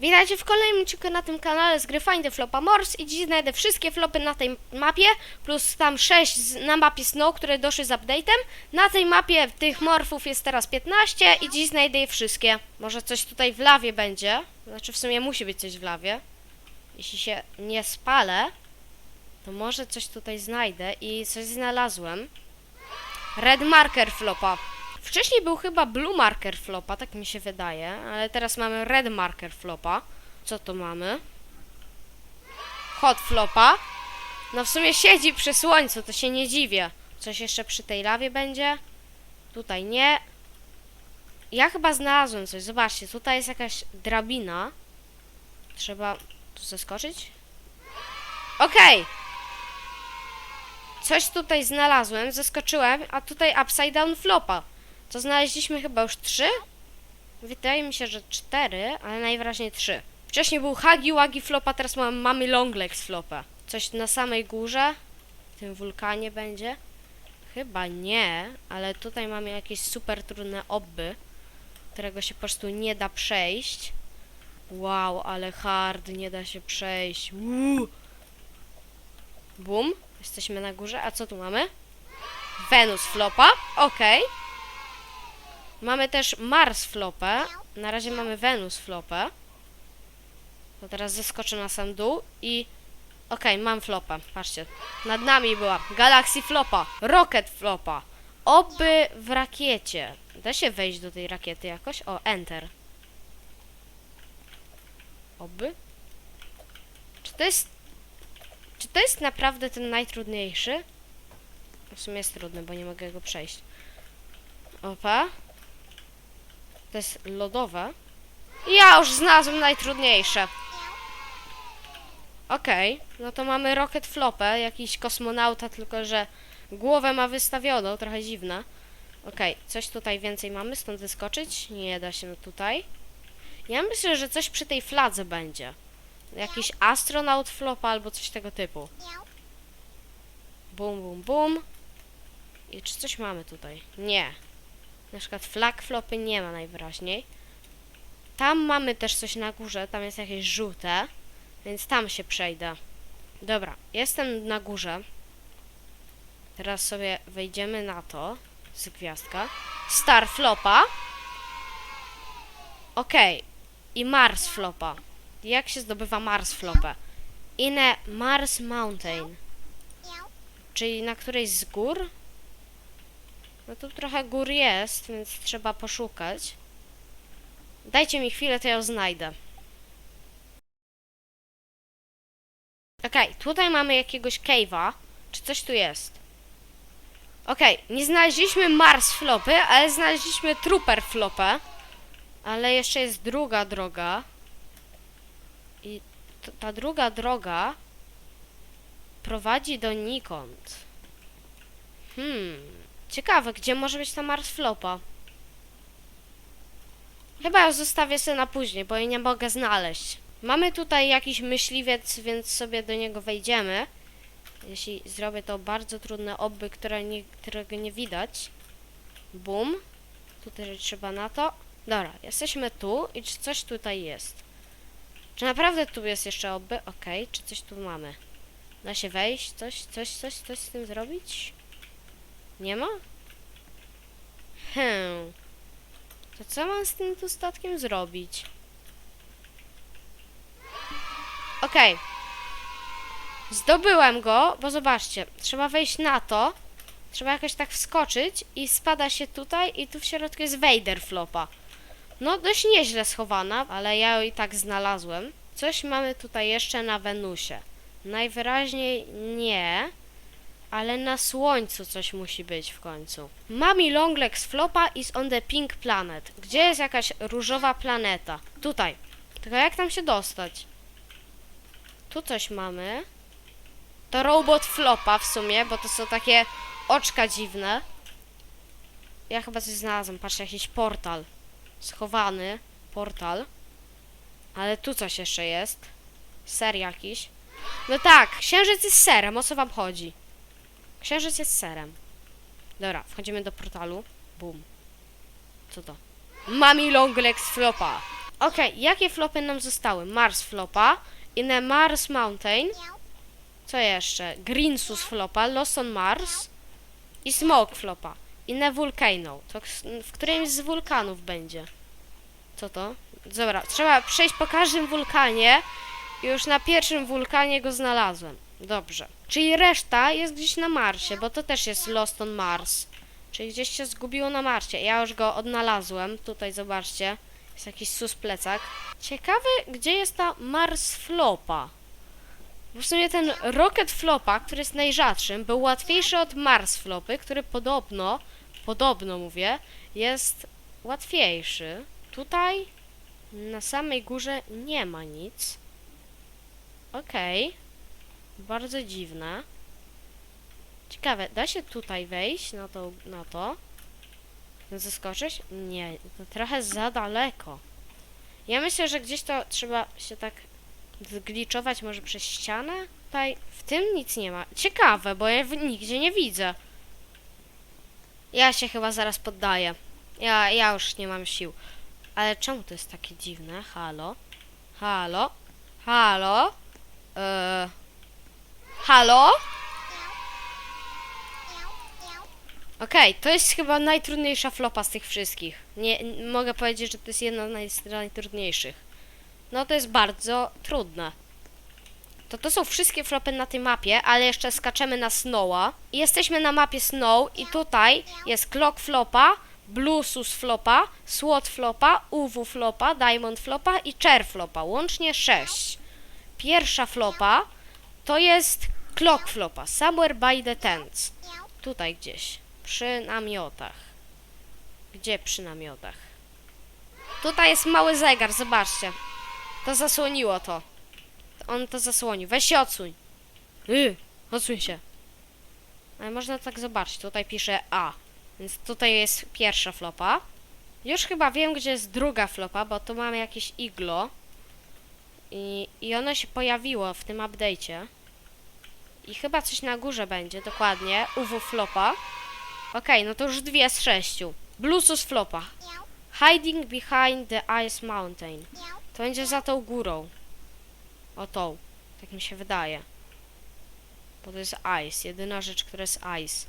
Witajcie w kolejnym odcinku na tym kanale z gry Find the Flopa Morse i dziś znajdę wszystkie flopy na tej mapie, plus tam 6 z, na mapie Snow, które doszły z update'em. Na tej mapie tych morfów jest teraz 15 i dziś znajdę je wszystkie. Może coś tutaj w lawie będzie, znaczy w sumie musi być coś w lawie. Jeśli się nie spalę, to może coś tutaj znajdę i coś znalazłem. Red marker flopa. Wcześniej był chyba blue marker flopa, tak mi się wydaje, ale teraz mamy red marker flopa. Co tu mamy? Hot flopa. No w sumie siedzi przy słońcu, to się nie dziwię. Coś jeszcze przy tej lawie będzie? Tutaj nie. Ja chyba znalazłem coś. Zobaczcie, tutaj jest jakaś drabina. Trzeba tu zeskoczyć? Okej. Coś tutaj znalazłem, zeskoczyłem, a tutaj upside down flopa. To znaleźliśmy chyba już trzy? Wydaje mi się, że cztery, ale najwyraźniej trzy. Wcześniej był Hagi Wagi flopa, teraz mam, mamy Longlegs flopa. Coś na samej górze? W tym wulkanie będzie? Chyba nie, ale tutaj mamy jakieś super trudne obby, którego się po prostu nie da przejść. Wow, ale hard, nie da się przejść. Uuu. Bum, jesteśmy na górze, a co tu mamy? Venus flopa, okej. Mamy też Mars flopę. Na razie mamy Venus flopę. To teraz zeskoczę na sam dół i... Okej, mam flopę. Patrzcie. Nad nami była Galaxy flopa, Rocket flopa. Oby w rakiecie. Da się wejść do tej rakiety jakoś? O, Enter. Oby? Czy to jest... Czy to jest naprawdę ten najtrudniejszy? W sumie jest trudny, bo nie mogę go przejść. Opa. To jest lodowe. Ja już znalazłem najtrudniejsze. Okej, no to mamy Rocket Flopę, jakiś kosmonauta, tylko że głowę ma wystawioną, trochę dziwne. Okej, coś tutaj więcej mamy, stąd wyskoczyć? Nie da się tutaj. Ja myślę, że coś przy tej fladze będzie. Jakiś astronaut flopa albo coś tego typu. Bum, bum, bum. I czy coś mamy tutaj? Nie. Na przykład flag flopy nie ma najwyraźniej. Tam mamy też coś na górze, tam jest jakieś żółte, więc tam się przejdę. Dobra, jestem na górze. Teraz sobie wejdziemy na to z gwiazdka. Star flopa. Okej. I Mars flopa. Jak się zdobywa Mars flopę? Inne Mars Mountain. Czyli na którejś z gór? No tu trochę gór jest, więc trzeba poszukać. Dajcie mi chwilę, to ja znajdę. Okej, tutaj mamy jakiegoś cave'a. Czy coś tu jest? Okej, nie znaleźliśmy Mars flopy, ale znaleźliśmy Trooper flopę. Ale jeszcze jest druga droga. I ta druga droga prowadzi donikąd. Hmm. Ciekawe, gdzie może być ta Mars Flopa? Chyba ją zostawię sobie na później, bo jej nie mogę znaleźć. Mamy tutaj jakiś myśliwiec, więc sobie do niego wejdziemy. Jeśli zrobię to bardzo trudne obby, które nie, którego nie widać. Bum. Tutaj trzeba na to. Dobra, jesteśmy tu i czy coś tutaj jest? Czy naprawdę tu jest jeszcze obby? Okej, czy coś tu mamy? Da się wejść? Coś, coś, coś, coś z tym zrobić? Nie ma? Hmm. To co mam z tym tu statkiem zrobić? Okej. Zdobyłem go, bo zobaczcie, trzeba wejść na to, trzeba jakoś tak wskoczyć i spada się tutaj i tu w środku jest Vader flopa. No, dość nieźle schowana, ale ja ją i tak znalazłem. Coś mamy tutaj jeszcze na Wenusie. Najwyraźniej nie, ale na słońcu coś musi być w końcu. Mami Longlegs Flopa is on the pink planet. Gdzie jest jakaś różowa planeta? Tutaj. Tylko jak tam się dostać? Tu coś mamy. To robot Flopa w sumie, bo to są takie oczka dziwne. Ja chyba coś znalazłem. Patrzcie, jakiś portal. Schowany portal. Ale tu coś jeszcze jest. Ser jakiś. No tak, księżyc jest serem, o co wam chodzi? Księżyc jest serem. Dobra, wchodzimy do portalu. Bum. Co to? Mami Longlegs Flopa. Okej, jakie flopy nam zostały? Mars flopa, inne Mars Mountain. Co jeszcze? Greensus flopa, Lost on Mars i Smoke flopa. Inne Volcano. To w którymś z wulkanów będzie. Co to? Dobra, trzeba przejść po każdym wulkanie. Już na pierwszym wulkanie go znalazłem. Dobrze. Czyli reszta jest gdzieś na Marsie, bo to też jest Lost on Mars. Czyli gdzieś się zgubiło na Marsie. Ja już go odnalazłem. Tutaj zobaczcie. Jest jakiś sus plecak. Ciekawy, gdzie jest ta Mars Flopa. W sumie ten Rocket Flopa, który jest najrzadszym, był łatwiejszy od Mars Flopy, który podobno, podobno mówię, jest łatwiejszy. Tutaj na samej górze nie ma nic. Okej. Bardzo dziwne. Ciekawe, da się tutaj wejść na to, na to? Zaskoczyć? Nie, to trochę za daleko. Ja myślę, że gdzieś to trzeba się tak zgliczować może przez ścianę? Tutaj w tym nic nie ma. Ciekawe, bo ja nigdzie nie widzę. Ja się chyba zaraz poddaję. Ja, ja już nie mam sił. Ale czemu to jest takie dziwne? Halo? Halo? Halo? Eee... Halo? Okej, to jest chyba najtrudniejsza flopa z tych wszystkich. Nie, mogę powiedzieć, że to jest jedna z naj, z najtrudniejszych. No to jest bardzo trudne. To to są wszystkie flopy na tej mapie, ale jeszcze skaczemy na Snowa. I jesteśmy na mapie Snow i tutaj jest Clock flopa, Bluesus flopa, Sword flopa, UW flopa, Diamond flopa i Cher flopa. Łącznie 6. Pierwsza flopa to jest Clock flopa, Somewhere by the Tents. Tutaj gdzieś. Przy namiotach. Gdzie przy namiotach? Tutaj jest mały zegar, zobaczcie. To zasłoniło to. On to zasłonił. Weź się odsuń. Yy, odsuń się. Ale można tak zobaczyć. Tutaj pisze A. Więc tutaj jest pierwsza flopa. Już chyba wiem, gdzie jest druga flopa, bo tu mamy jakieś iglo. I, I ono się pojawiło w tym update'cie. I chyba coś na górze będzie, dokładnie. UW flopa. Okej, no to już dwie z sześciu. Bluesus flopa. Hiding behind the ice mountain. To będzie za tą górą. O tą. Tak mi się wydaje. Bo to jest ice. Jedyna rzecz, która jest ice.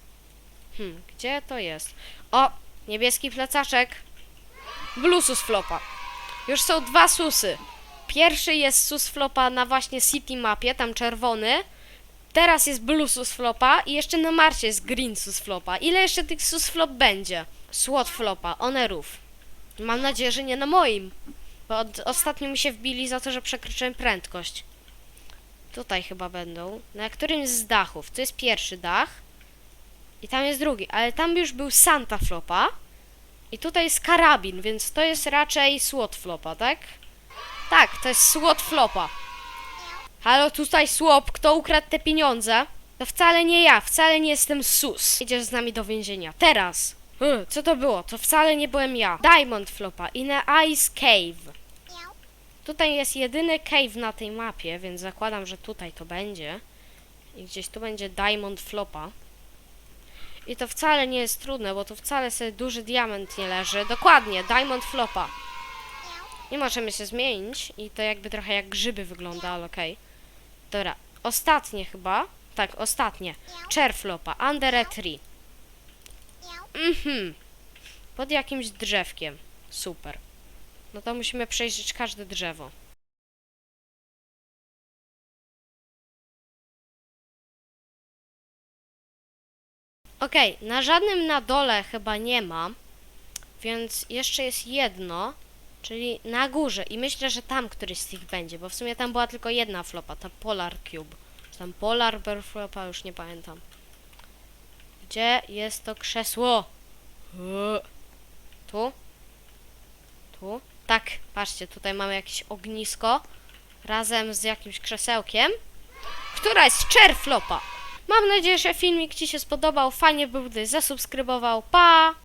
Hmm, gdzie to jest? O! Niebieski plecaczek. Bluesus flopa. Już są dwa susy. Pierwszy jest sus flopa na właśnie city mapie, tam czerwony. Teraz jest blue sus flopa i jeszcze na Marsie jest green sus flopa. Ile jeszcze tych sus flop będzie? Słod flopa, onerów. Mam nadzieję, że nie na moim. Bo od, ostatnio mi się wbili za to, że przekroczyłem prędkość. Tutaj chyba będą. Na którymś z dachów. To jest pierwszy dach. I tam jest drugi. Ale tam już był Santa Flopa. I tutaj jest karabin, więc to jest raczej słod flopa, tak? Tak, to jest słod flopa. Halo, tutaj słop, kto ukradł te pieniądze? To wcale nie ja, wcale nie jestem sus. Idziesz z nami do więzienia. Teraz. Hy, co to było? To wcale nie byłem ja. Diamond Flopa i na Ice Cave. Tutaj jest jedyny cave na tej mapie, więc zakładam, że tutaj to będzie. I gdzieś tu będzie Diamond Flopa. I to wcale nie jest trudne, bo tu wcale sobie duży diament nie leży. Dokładnie, Diamond Flopa. Nie możemy się zmienić i to jakby trochę jak grzyby wygląda, ale okej. Dobra, ostatnie chyba. Tak, ostatnie. Chair Flopa, Under a Tree. Mhm. Pod jakimś drzewkiem. Super. No to musimy przejrzeć każde drzewo. Okej, na żadnym na dole chyba nie ma, więc jeszcze jest jedno, czyli na górze i myślę, że tam któryś z tych będzie, bo w sumie tam była tylko jedna flopa, ta Polar Cube. Czy tam Polar Bear Flopa, już nie pamiętam. Gdzie jest to krzesło? Eee. Tu? Tu? Tak, patrzcie, tutaj mamy jakieś ognisko razem z jakimś krzesełkiem. Która jest czerflopa. Mam nadzieję, że filmik Ci się spodobał. Fajnie był, gdyś zasubskrybował. Pa!